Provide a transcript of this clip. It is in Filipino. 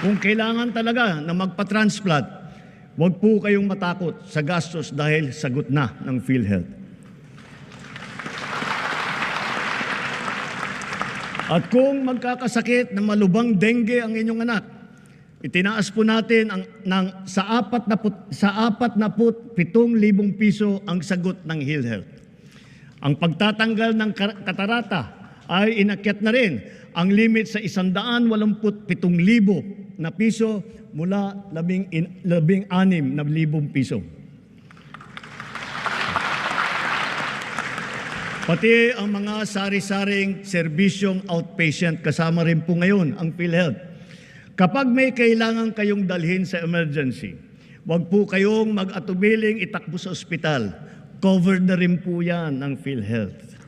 Kung kailangan talaga na magpa-transplant, huwag po kayong matakot sa gastos dahil sagot na ng PhilHealth. At kung magkakasakit ng malubang dengue ang inyong anak, itinaas po natin ang, ng, sa apat na put, sa apat na put, pitong libong piso ang sagot ng PhilHealth. Ang pagtatanggal ng katarata ay inakyat na rin ang limit sa 187,000 na piso mula labing, in, labing anim na libong piso. Pati ang mga sari-saring serbisyong outpatient, kasama rin po ngayon ang PhilHealth. Kapag may kailangan kayong dalhin sa emergency, huwag po kayong mag-atubiling itakbo sa ospital. Covered na rin po yan ng PhilHealth.